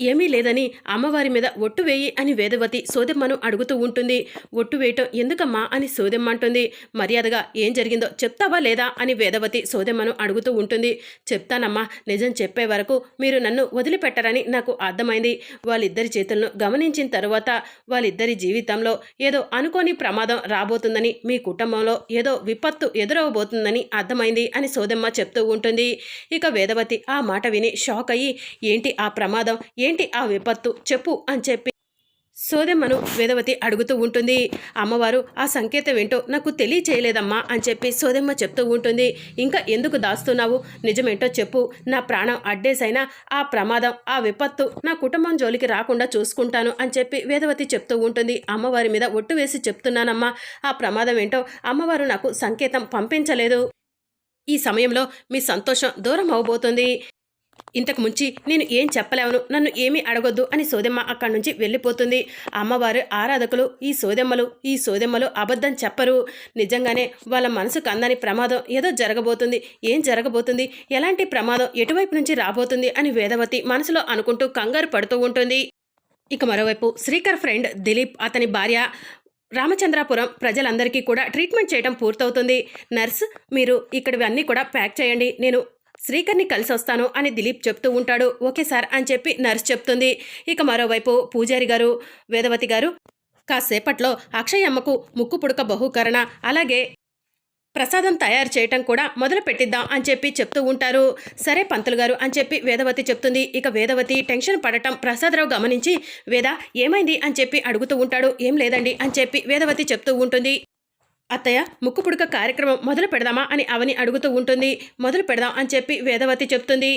ఏమీ లేదని అమ్మవారి మీద ఒట్టు వేయి అని వేదవతి సోదెమ్మను అడుగుతూ ఉంటుంది. ఒట్టు వేయటం ఎందుకమ్మా అని సోదెమ్మ అంటుంది. మర్యాదగా ఏం జరిగిందో చెప్తావా లేదా అని వేదవతి సోదెమ్మను అడుగుతూ ఉంటుంది. చెప్తానమ్మా నిజం చెప్పే వరకు మీరు నన్ను వదిలిపెట్టరని నాకు అర్థమైంది. వాళ్ళిద్దరి చేతులను గమనించిన తరువాత వాళ్ళిద్దరి జీవితంలో ఏదో అనుకోని ప్రమాదం రాబోతుందని మీ కుటుంబంలో ఏదో విపత్తు ఎదురవబోతుందని అర్థమైంది అని సోదెమ్మ చెప్తూ ఉంటుంది. ఇక వేదవతి ఆ మాట విని షాక్ అయ్యి ఏంటి ఆ ప్రమాదం? ఏంటి ఆ విపత్తు? చెప్పు అని చెప్పి సోదెమ్మను వేదవతి అడుగుతూ ఉంటుంది. అమ్మవారు ఆ సంకేతం ఏంటో నాకు తెలియచేయలేదమ్మా అని చెప్పి సోదెమ్మ చెప్తూ ఉంటుంది. ఇంకా ఎందుకు దాస్తున్నావు? నిజమేంటో చెప్పు. నా ప్రాణం అడ్డేసైనా ఆ ప్రమాదం ఆ విపత్తు నా కుటుంబం జోలికి రాకుండా చూసుకుంటాను అని చెప్పి వేదవతి చెప్తూ ఉంటుంది. అమ్మవారి మీద ఒట్టు వేసి చెప్తున్నానమ్మా. ఆ ప్రమాదం ఏంటో అమ్మవారు నాకు సంకేతం పంపించలేదు. ఈ సమయంలో మీ సంతోషం దూరం అవబోతుంది. ఇంతకు ముంచి నేను ఏం చెప్పలేవను నన్ను ఏమీ అడగొద్దు అని సోదెమ్మ అక్కడి నుంచి వెళ్ళిపోతుంది. అమ్మవారు ఆరాధకులు ఈ సోదెమ్మలు ఈ సోదెమ్మలు అబద్ధం చెప్పరు. నిజంగానే వాళ్ళ మనసుకు అందని ప్రమాదం ఏదో జరగబోతుంది. ఏం జరగబోతుంది? ఎలాంటి ప్రమాదం ఎటువైపు నుంచి రాబోతుంది అని వేదవతి మనసులో అనుకుంటూ కంగారు పడుతూ ఉంటుంది. ఇక మరోవైపు శ్రీకర్ ఫ్రెండ్ దిలీప్ అతని భార్య రామచంద్రాపురం ప్రజలందరికీ కూడా ట్రీట్మెంట్ చేయడం పూర్తవుతుంది. నర్స్ మీరు ఇక్కడివి అన్నీ కూడా ప్యాక్ చేయండి. నేను శ్రీకర్ని కలిసి వస్తాను అని దిలీప్ చెప్తూ ఉంటాడు. ఓకే సార్ అని చెప్పి నర్స్ చెప్తుంది. ఇక మరోవైపు పూజారి గారు వేదవతి గారు కాసేపట్లో అక్షయ్ అమ్మకు ముక్కు పుడక బహుకరణ అలాగే ప్రసాదం తయారు చేయటం కూడా మొదలు పెట్టిద్దాం అని చెప్పి చెప్తూ ఉంటారు. సరే పంతులు గారు అని చెప్పి వేదవతి చెప్తుంది. ఇక వేదవతి టెన్షన్ పడటం ప్రసాదరావు గమనించి వేద ఏమైంది? అని చెప్పి అడుగుతూ ఉంటాడు. ఏం లేదండి అని చెప్పి వేదవతి చెప్తూ ఉంటుంది. అత్తయ్య ముక్కు పుడక కార్యక్రమం మొదలు పెడదామా అని అవని అడుగుతూ ఉంటుంది. మొదలు పెడదాం అని చెప్పి వేదవతి చెప్తుంది.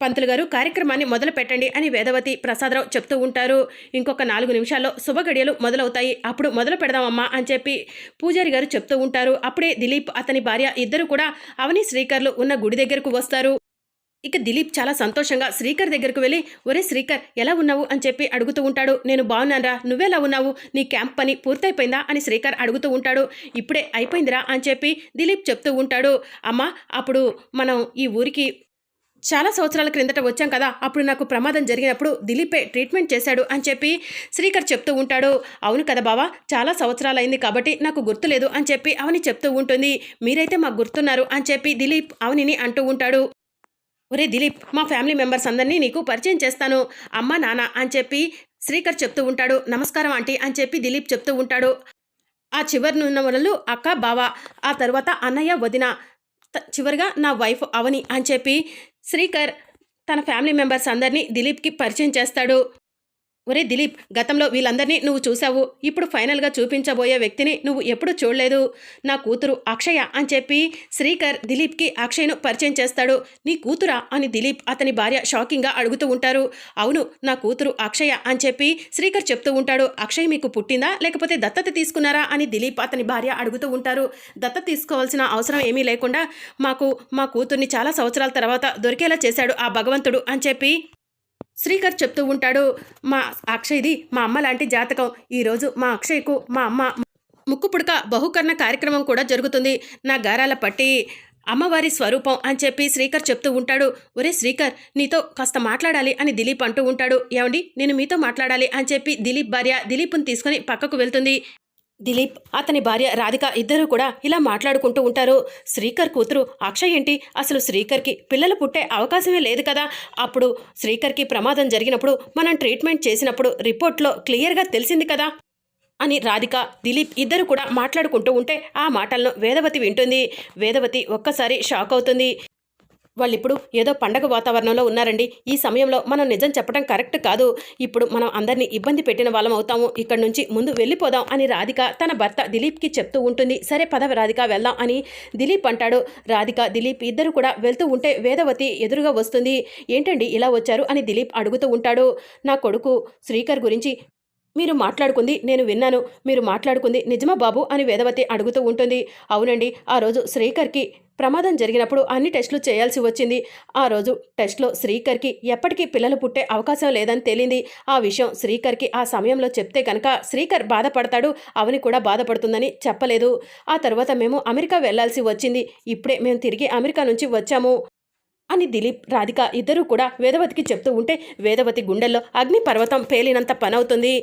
పంతులు గారు కార్యక్రమాన్ని మొదలు పెట్టండి అని వేదవతి ప్రసాదరావు చెప్తూ ఉంటారు. ఇంకొక నాలుగు నిమిషాల్లో శుభగడియలు మొదలవుతాయి. అప్పుడు మొదలు పెడదామమ్మా అని చెప్పి పూజారి గారు చెప్తూ ఉంటారు. అప్పుడే దిలీప్ అతని భార్య ఇద్దరు కూడా అవని శ్రీకర్లు ఉన్న గుడి దగ్గరకు వస్తారు. ఇక దిలీప్ చాలా సంతోషంగా శ్రీకర్ దగ్గరకు వెళ్ళి ఒరే శ్రీకర్ ఎలా ఉన్నావు? అని చెప్పి అడుగుతూ ఉంటాడు. నేను బాగున్నానరా నువ్వెలా ఉన్నావు? నీ క్యాంప్ పని పూర్తయిపోయిందా? అని శ్రీకర్ అడుగుతూ ఉంటాడు. ఇప్పుడే అయిపోయిందిరా అని చెప్పి దిలీప్ చెప్తూ ఉంటాడు. అమ్మా అప్పుడు మనం ఈ ఊరికి చాలా సంవత్సరాల క్రిందట వచ్చాం కదా అప్పుడు నాకు ప్రమాదం జరిగినప్పుడు దిలీపే ట్రీట్మెంట్ చేశాడు అని చెప్పి శ్రీకర్ చెప్తూ ఉంటాడు. అవును కదా బావా చాలా సంవత్సరాలు అయింది కాబట్టి నాకు గుర్తులేదు అని చెప్పి అవని చెప్తూ ఉంటుంది. మీరైతే మాకు గుర్తున్నారు అని చెప్పి దిలీప్ అవనిని అంటూ ఉంటాడు. ఒరే దిలీప్ మా ఫ్యామిలీ మెంబర్స్ అందరినీ నీకు పరిచయం చేస్తాను. అమ్మ నాన్న అని చెప్పి శ్రీకర్ చెప్తూ ఉంటాడు. నమస్కారం ఆంటీ అని చెప్పి దిలీప్ చెప్తూ ఉంటాడు. ఆ చివరి వలలు అక్క బావ ఆ తర్వాత అన్నయ్య వదిన చివరిగా నా వైఫ్ అవని అని చెప్పి శ్రీకర్ తన ఫ్యామిలీ మెంబర్స్ అందరినీ దిలీప్కి పరిచయం చేస్తాడు. ఒరే దిలీప్ గతంలో వీళ్ళందరినీ నువ్వు చూసావు ఇప్పుడు ఫైనల్గా చూపించబోయే వ్యక్తిని నువ్వు ఎప్పుడు చూడలేదు. నా కూతురు అక్షయ అని చెప్పి శ్రీకర్ దిలీప్కి అక్షయ్ను పరిచయం చేస్తాడు. నీ కూతురా అని దిలీప్ అతని భార్య షాకింగ్గా అడుగుతూ ఉంటారు. అవును నా కూతురు అక్షయ అని చెప్పి శ్రీకర్ చెప్తూ ఉంటాడు. అక్షయ్ మీకు పుట్టిందా లేకపోతే దత్తత తీసుకున్నారా అని దిలీప్ అతని భార్య అడుగుతూ ఉంటారు. దత్తత తీసుకోవాల్సిన అవసరం ఏమీ లేకుండా మాకు మా కూతుర్ని చాలా సంవత్సరాల తర్వాత దొరికేలా చేశాడు ఆ భగవంతుడు అని చెప్పి శ్రీకర్ చెప్తూ ఉంటాడు మా అక్షయ్ది మా అమ్మ లాంటి జాతకం. ఈరోజు మా అక్షయ్కు మా అమ్మ ముక్కు పుడక బహుకరణ కార్యక్రమం కూడా జరుగుతుంది. నా గారాల పట్టి అమ్మవారి స్వరూపం అని చెప్పి శ్రీకర్ చెప్తూ ఉంటాడు. ఒరే శ్రీకర్ నీతో కాస్త మాట్లాడాలి అని దిలీప్ అంటూ ఉంటాడు. ఏమండి నేను మీతో మాట్లాడాలి అని చెప్పి దిలీప్ భార్య దిలీప్ని తీసుకొని పక్కకు వెళ్తుంది. దిలీప్ అతని భార్య రాధిక ఇద్దరూ కూడా ఇలా మాట్లాడుకుంటూ ఉంటారు. శ్రీకర్ కూతురు అక్షయ్ ఏంటి? అసలు శ్రీకర్కి పిల్లలు పుట్టే అవకాశమే లేదు కదా. అప్పుడు శ్రీకర్కి ప్రమాదం జరిగినప్పుడు మనం ట్రీట్మెంట్ చేసినప్పుడు రిపోర్ట్లో క్లియర్గా తెలిసింది కదా? అని రాధిక దిలీప్ ఇద్దరు కూడా మాట్లాడుకుంటూ ఉంటే ఆ మాటలను వేదవతి వింటుంది. వేదవతి ఒక్కసారి షాక్ అవుతుంది. వాళ్ళు ఇప్పుడు ఏదో పండగ వాతావరణంలో ఉన్నారండి. ఈ సమయంలో మనం నిజం చెప్పడం కరెక్ట్ కాదు. ఇప్పుడు మనం అందరినీ ఇబ్బంది పెట్టిన వాళ్ళం అవుతాము. ఇక్కడ నుంచి ముందు వెళ్ళిపోదాం అని రాధిక తన భర్త దిలీప్కి చెప్తూ ఉంటుంది. సరే పదవి రాధిక వెళ్దాం అని దిలీప్ అంటాడు. రాధిక దిలీప్ ఇద్దరు కూడా వెళ్తూ ఉంటే వేదవతి ఎదురుగా వస్తుంది. ఏంటండి ఇలా వచ్చారు అని దిలీప్ అడుగుతూ ఉంటాడు. నా కొడుకు శ్రీకర్ గురించి మీరు మాట్లాడుకుంది నేను విన్నాను. మీరు మాట్లాడుకుంది నిజమా బాబు? అని వేదవతి అడుగుతూ ఉంటుంది. అవునండి ఆ రోజు శ్రీకర్కి ప్రమాదం జరిగినప్పుడు అన్ని టెస్టులు చేయాల్సి వచ్చింది. ఆ రోజు టెస్ట్లో శ్రీకర్కి ఎప్పటికీ పిల్లలు పుట్టే అవకాశం లేదని తేలింది. ఆ విషయం శ్రీకర్కి ఆ సమయంలో చెప్తే కనుక శ్రీకర్ బాధపడతాడు అవని కూడా బాధపడుతుందని చెప్పలేదు. ఆ తర్వాత మేము అమెరికా వెళ్ళాల్సి వచ్చింది. ఇప్పుడే మేము తిరిగి అమెరికా నుంచి వచ్చాము. అని దిలీప్ రాధిక ఇద్దరూ కూడా వేదవతికి చెప్తూ ఉంటే వేదవతి గుండెల్లో అగ్ని పర్వతం పేలినంత పనవుతుంది.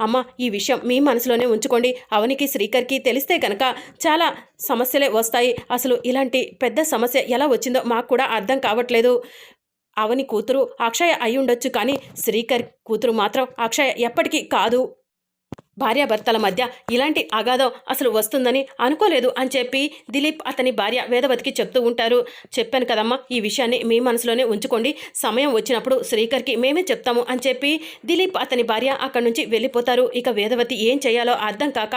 అమ్మ ఈ విషయం మీ మనసులోనే ఉంచుకోండి. అవనికి శ్రీకర్కి తెలిస్తే కనుక చాలా సమస్యలే వస్తాయి. అసలు ఇలాంటి పెద్ద సమస్య ఎలా వచ్చిందో మాకు కూడా అర్థం కావట్లేదు. అవని కూతురు అక్షయ అయి ఉండొచ్చు కానీ శ్రీకర్ కూతురు మాత్రం అక్షయ ఎప్పటికీ కాదు. భార్యాభర్తల మధ్య ఇలాంటి అగాధం అసలు వస్తుందని అనుకోలేదు అని చెప్పి దిలీప్ అతని భార్య వేదవతికి చెప్తూ ఉంటారు. చెప్పాను కదమ్మా ఈ విషయాన్ని మీ మనసులోనే ఉంచుకోండి. సమయం వచ్చినప్పుడు శ్రీకర్కి మేమే చెప్తాము అని చెప్పి దిలీప్ అతని భార్య అక్కడి నుంచి వెళ్ళిపోతారు. ఇక వేదవతి ఏం చేయాలో అర్థం కాక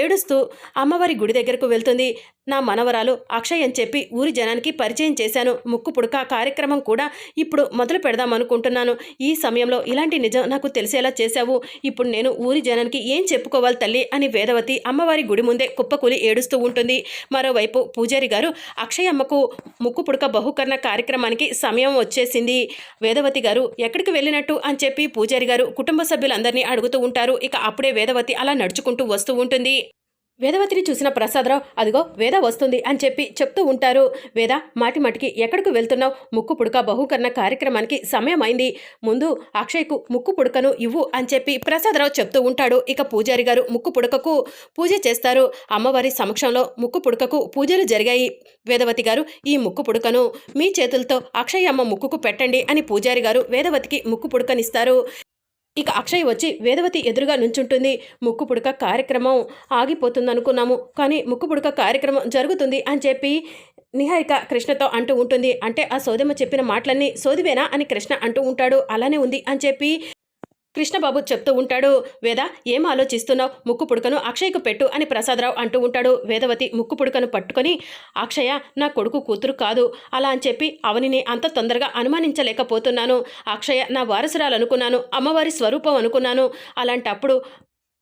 ఏడుస్తూ అమ్మవారి గుడి దగ్గరకు వెళ్తుంది. నా మనవరాలు అక్షయ్ అని చెప్పి ఊరి జనానికి పరిచయం చేశాను. ముక్కు పుడక కార్యక్రమం కూడా ఇప్పుడు మొదలు పెడదాం అనుకుంటున్నాను. ఈ సమయంలో ఇలాంటి నిజం నాకు తెలిసేలా చేశావు. ఇప్పుడు నేను ఊరి జనానికి ఏం చెప్పుకోవాలి తల్లి అని వేదవతి అమ్మవారి గుడి ముందే కుప్పకూలి ఏడుస్తూ ఉంటుంది. మరోవైపు పూజారి గారు అక్షయ్ అమ్మకు ముక్కు పుడక బహుకరణ కార్యక్రమానికి సమయం వచ్చేసింది. వేదవతి గారు ఎక్కడికి వెళ్ళినట్టు అని చెప్పి పూజారి గారు కుటుంబ సభ్యులందరినీ అడుగుతూ ఉంటారు. ఇక అప్పుడే వేదవతి అలా నడుచుకుంటూ వస్తూ ఉంటుంది. వేదవతిని చూసిన ప్రసాదరావు అదిగో వేద వస్తుంది అని చెప్పి చెప్తూ ఉంటారు. వేద మాటి మాటికి ఎక్కడికి వెళ్తున్నావు? ముక్కు పుడక బహుకరణ కార్యక్రమానికి సమయం అయింది ముందు అక్షయ్కు ముక్కు పుడకను ఇవ్వు అని చెప్పి ప్రసాదరావు చెప్తూ ఉంటాడు. ఇక పూజారి గారు ముక్కు పుడకకు పూజ చేస్తారు. అమ్మవారి సమక్షంలో ముక్కు పుడకకు పూజలు జరిగాయి. వేదవతి గారు ఈ ముక్కు పుడకను మీ చేతులతో అక్షయ్ అమ్మ ముక్కుకు పెట్టండి అని పూజారి గారు వేదవతికి ముక్కు పుడకనిస్తారు. ఇక అక్షయ్ వచ్చి వేదవతి ఎదురుగా నుంచుంటుంది. ముక్కు పుడక కార్యక్రమం ఆగిపోతుంది అనుకున్నాము కానీ ముక్కు పుడక కార్యక్రమం జరుగుతుంది అని చెప్పి నిహారిక కృష్ణతో అంటూ ఉంటుంది. అంటే ఆ సోదమ్మ చెప్పిన మాటలన్నీ సోదివేనా అని కృష్ణ అంటూ ఉంటాడు. అలానే ఉంది అని చెప్పి కృష్ణబాబు చెప్తూ ఉంటాడు వేద ఏం ఆలోచిస్తున్నావు? ముక్కు పుడకను అక్షయ్కు పెట్టు అని ప్రసాదరావు అంటూ ఉంటాడు. వేదవతి ముక్కు పుడకను పట్టుకొని అక్షయ నా కొడుకు కూతురు కాదు. అలా అని చెప్పి అవనిని అంత తొందరగా అనుమానించలేకపోతున్నాను. అక్షయ నా వారసురాలు అనుకున్నాను అమ్మవారి స్వరూపం అనుకున్నాను. అలాంటప్పుడు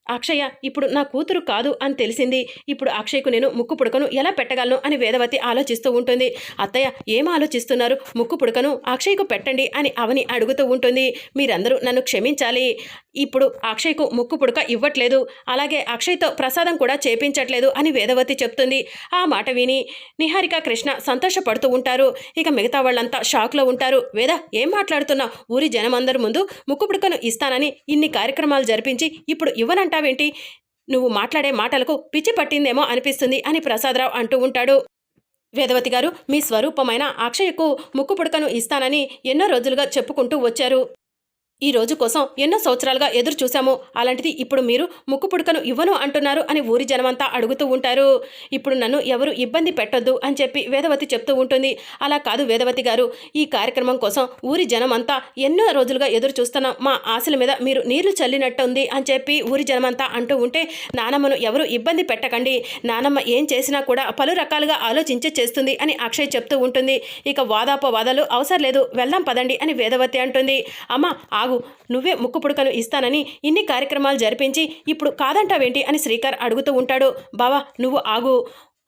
అక్షయ ఇప్పుడు నా కూతురు కాదు అని తెలిసింది. ఇప్పుడు అక్షయ్కు నేను ముక్కు పుడకను ఎలా పెట్టగలను అని వేదవతి ఆలోచిస్తూ ఉంటుంది. అత్తయ్య ఏం ఆలోచిస్తున్నారు? ముక్కు పుడకను అక్షయ్కు పెట్టండి అని అవని అడుగుతూ ఉంటుంది. మీరందరూ నన్ను క్షమించాలి. ఇప్పుడు అక్షయ్కు ముక్కు పుడక ఇవ్వట్లేదు. అలాగే అక్షయ్తో ప్రసాదం కూడా చేపించట్లేదు అని వేదవతి చెప్తుంది. ఆ మాట విని నిహారిక కృష్ణ సంతోషపడుతూ ఉంటారు. ఇక మిగతా వాళ్ళంతా షాక్లో ఉంటారు. వేద ఏం మాట్లాడుతున్నావు? ఊరి జనమందరి ముందు ముక్కు పుడకను ఇస్తానని ఇన్ని కార్యక్రమాలు జరిపించి ఇప్పుడు ఇవ్వనంటే అంటావేంటి? నువ్వు మాట్లాడే మాటలకు పిచ్చి పట్టిందేమో అనిపిస్తుంది అని ప్రసాదరావు అంటూ ఉంటాడు. వేదవతి గారు మీ స్వరూపమైన అక్షయకు ముక్కు పుడకను ఇస్తానని ఎన్నో రోజులుగా చెప్పుకుంటూ వచ్చారు. ఈ రోజు కోసం ఎన్నో సంవత్సరాలుగా ఎదురు చూశాము. అలాంటిది ఇప్పుడు మీరు ముక్కు పుడకను ఇవ్వను అంటున్నారు అని ఊరి జనమంతా అడుగుతూ ఉంటారు. ఇప్పుడు నన్ను ఎవరు ఇబ్బంది పెట్టొద్దు అని చెప్పి వేదవతి చెప్తూ ఉంటుంది. అలా కాదు వేదవతి గారు ఈ కార్యక్రమం కోసం ఊరి జనమంతా ఎన్నో రోజులుగా ఎదురు చూస్తున్నాం మా ఆశల మీద మీరు నీళ్ళు చల్లినట్టుంది అని చెప్పి ఊరి జనమంతా అంటూ ఉంటే నానమ్మను ఎవరు ఇబ్బంది పెట్టకండి. నానమ్మ ఏం చేసినా కూడా పలు రకాలుగా ఆలోచించే చేస్తుంది అని అక్షయ్ చెప్తూ ఉంటుంది. ఇక వాదాపవాదాలు అవసరం లేదు వెళ్దాం పదండి అని వేదవతి అంటుంది. అమ్మ ఆగు నువ్వే ముక్కు పుడకను ఇస్తానని ఇన్ని కార్యక్రమాలు జరిపించి ఇప్పుడు కాదంటావేంటి అని శ్రీకర్ అడుగుతూ ఉంటాడు. బావా నువ్వు ఆగు.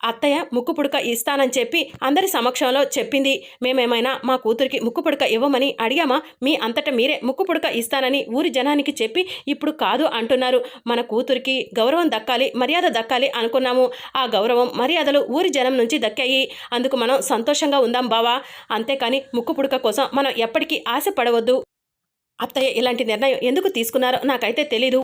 అత్తయ్య ముక్కు పుడక ఇస్తానని చెప్పి అందరి సమక్షంలో చెప్పింది. మేమేమైనా మా కూతురికి ముక్కు పుడక ఇవ్వమని అడిగామా? మీ అంతటా మీరే ముక్కు పుడక ఇస్తానని ఊరి జనానికి చెప్పి ఇప్పుడు కాదు అంటున్నారు. మన కూతురికి గౌరవం దక్కాలి మర్యాద దక్కాలి అనుకున్నాము. ఆ గౌరవం మర్యాదలు ఊరి జనం నుంచి దక్కాయి. అందుకు మనం సంతోషంగా ఉందాం బావా. అంతేకాని ముక్కు పుడక కోసం మనం ఎప్పటికీ ఆశపడవద్దు. అత్తయ్య ఇలాంటి నిర్ణయం ఎందుకు తీసుకున్నారో నాకైతే తెలీదు.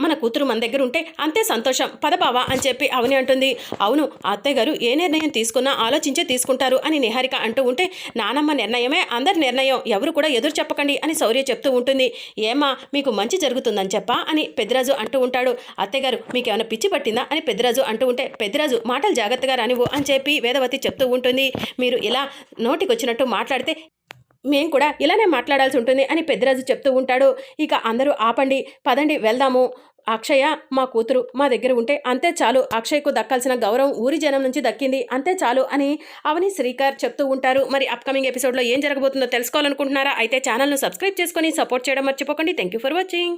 మన కూతురు మన దగ్గర ఉంటే అంతే సంతోషం. పదబావా అని చెప్పి అవని అంటుంది. అవును అత్తయ్య గారు ఏ నిర్ణయం తీసుకున్నా ఆలోచించే తీసుకుంటారు అని నిహారిక అంటూ ఉంటే నానమ్మ నిర్ణయమే అందరి నిర్ణయం. ఎవరు కూడా ఎదురు చెప్పకండి అని శౌర్య చెప్తూ ఉంటుంది. ఏమా మీకు మంచి జరుగుతుందని చెప్పా అని పెద్దరాజు అంటూ ఉంటాడు. అత్తయ్య గారు మీకు ఏమైనా పిచ్చి పట్టిందా అని పెద్దరాజు అంటూ ఉంటే పెద్దరాజు మాటలు జాగ్రత్తగా రానివ్వు అని చెప్పి వేదవతి చెప్తూ ఉంటుంది. మీరు ఇలా నోటికొచ్చినట్టు మాట్లాడితే మేము కూడా ఇలానే మాట్లాడాల్సి ఉంటుంది అని పెద్దరాజు చెప్తూ ఉంటాడు. ఇక అందరూ ఆపండి పదండి వెళ్దాము. అక్షయ మా కూతురు మా దగ్గర ఉంటే అంతే చాలు. అక్షయ్కు దక్కాల్సిన గౌరవం ఊరి జనం నుంచి దక్కింది అంతే చాలు అని అవని శ్రీకార్ చెప్తూ ఉంటారు. మరి అప్కమింగ్ ఎపిసోడ్లో ఏం జరగబోతుందో తెలుసుకోవాలనుకుంటున్నారా? అయితే ఛానల్ను సబ్స్క్రైబ్ చేసుకొని సపోర్ట్ చేయడం మర్చిపోకండి. Thank you for watching